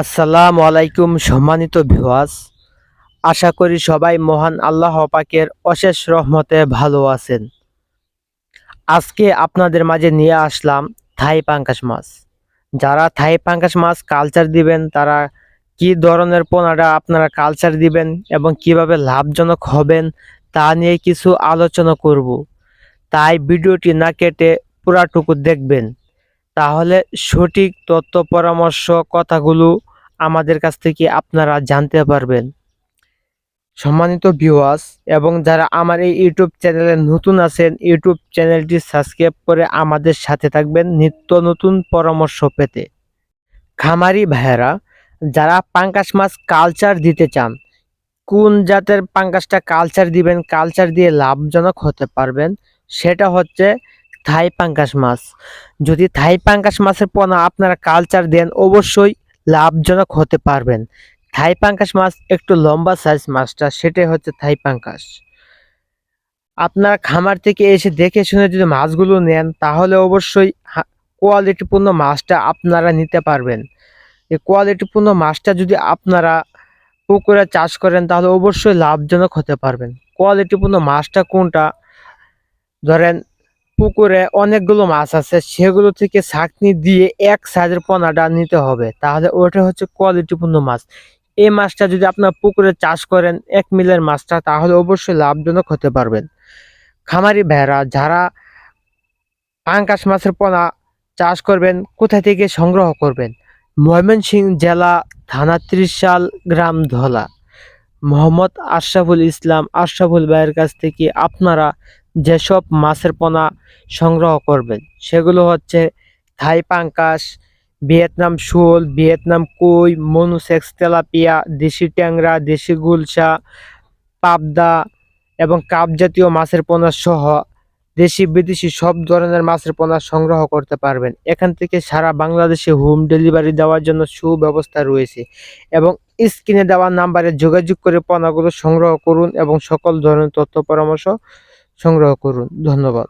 আসসালামু আলাইকুম সম্মানিত ভিউয়ার্স। আশা করি সবাই মহান আল্লাহ পাকের অশেষ রহমতে ভালো আছেন। আজকে আপনাদের মাঝে নিয়ে আসলাম থাই পাঙ্কাশ মাছ। যারা থাই পাঙ্কাশ মাছ কালচার দিবেন, তারা কি ধরনের পোনাটা আপনারা কালচার দিবেন এবং কীভাবে লাভজনক হবেন তা নিয়ে কিছু আলোচনা করব। তাই ভিডিওটি না কেটে পুরাটুকু দেখবেন। তাহলে সঠিক তথ্য পরামর্শ কথাগুলো আমাদের কাছ থেকে আপনারা জানতে পারবেন। সম্মানিত ভিউয়ার্স এবং যারা আমার এই ইউটিউব চ্যানেলে নতুন আছেন, ইউটিউব চ্যানেলটি সাবস্ক্রাইব করে আমাদের সাথে থাকবেন নিত্য নতুন পরামর্শ পেতে। খামারি ভাইয়েরা, যারা পাঙ্কাশ মাছ কালচার দিতে চান, কোন জাতের পাঙ্কাশটা কালচার দিবেন কালচার দিয়ে লাভজনক হতে পারবেন, সেটা হচ্ছে থাই পাঙ্কাশ মাছ। যদি থাই পাঙ্কাশ মাছের পোনা আপনারা কালচার দেন, অবশ্যই লাভজনক হতে পারবেন। থাই পাঙ্কাশ মাছ একটু লম্বা সাইজ মাছটা, সেটাই হচ্ছে থাই পাঙ্কাশ আপনারা খামার থেকে এসে দেখে শুনে যদি মাছগুলো নেন, তাহলে অবশ্যই কোয়ালিটিপূর্ণ মাছটা আপনারা নিতে পারবেন। এই কোয়ালিটিপূর্ণ মাছটা যদি আপনারা পুকুরে চাষ করেন, তাহলে অবশ্যই লাভজনক হতে পারবেন। কোয়ালিটিপূর্ণ মাছটা কোনটা? ধরেন পুকুরে অনেকগুলো মাছ আছে, সেগুলো থেকে ছাকনি দিয়ে এক সাইজের পোনাটা নিতে হবে। তাহলে ওটা হচ্ছে কোয়ালিটিপূর্ণ মাছ। এই মাছটা যদি আপনার পুকুরে চাষ করেন, এক মিলের মাছটা, তাহলে অবশ্যই লাভজনক হতে পারবেন। খামারি ভেড়া যারা পাঙ্কাশ মাছের পোনা চাষ করবেন, কোথা থেকে সংগ্রহ করবেন? ময়মনসিংহ জেলা, থানা ত্রিশাল, গ্রাম ধলা। মোহাম্মদ আশরাফুল ইসলাম, আশরাফুল ভাইয়ের কাছ থেকে আপনারা যেসব মাছের পোনা সংগ্রহ করবেন, সেগুলো হচ্ছে থাই পাঙ্কাশ, ভিয়েতনাম শোল, ভিয়েতনাম কই, মনুসেক্স তেলাপিয়া, দেশি ট্যাংরা, দেশি গুলশা, পাবদা এবং কাপ জাতীয় মাছের পোনা সহ দেশি বিদেশি সব ধরনের মাছের পোনা সংগ্রহ করতে পারবেন। এখান থেকে সারা বাংলাদেশে হোম ডেলিভারি দেওয়ার জন্য সুব্যবস্থা রয়েছে এবং স্ক্রিনে দেওয়া নাম্বারে যোগাযোগ করে পোনাগুলো সংগ্রহ করুন এবং সকল ধরনের তথ্য পরামর্শ সংগ্রহ করুন। ধন্যবাদ।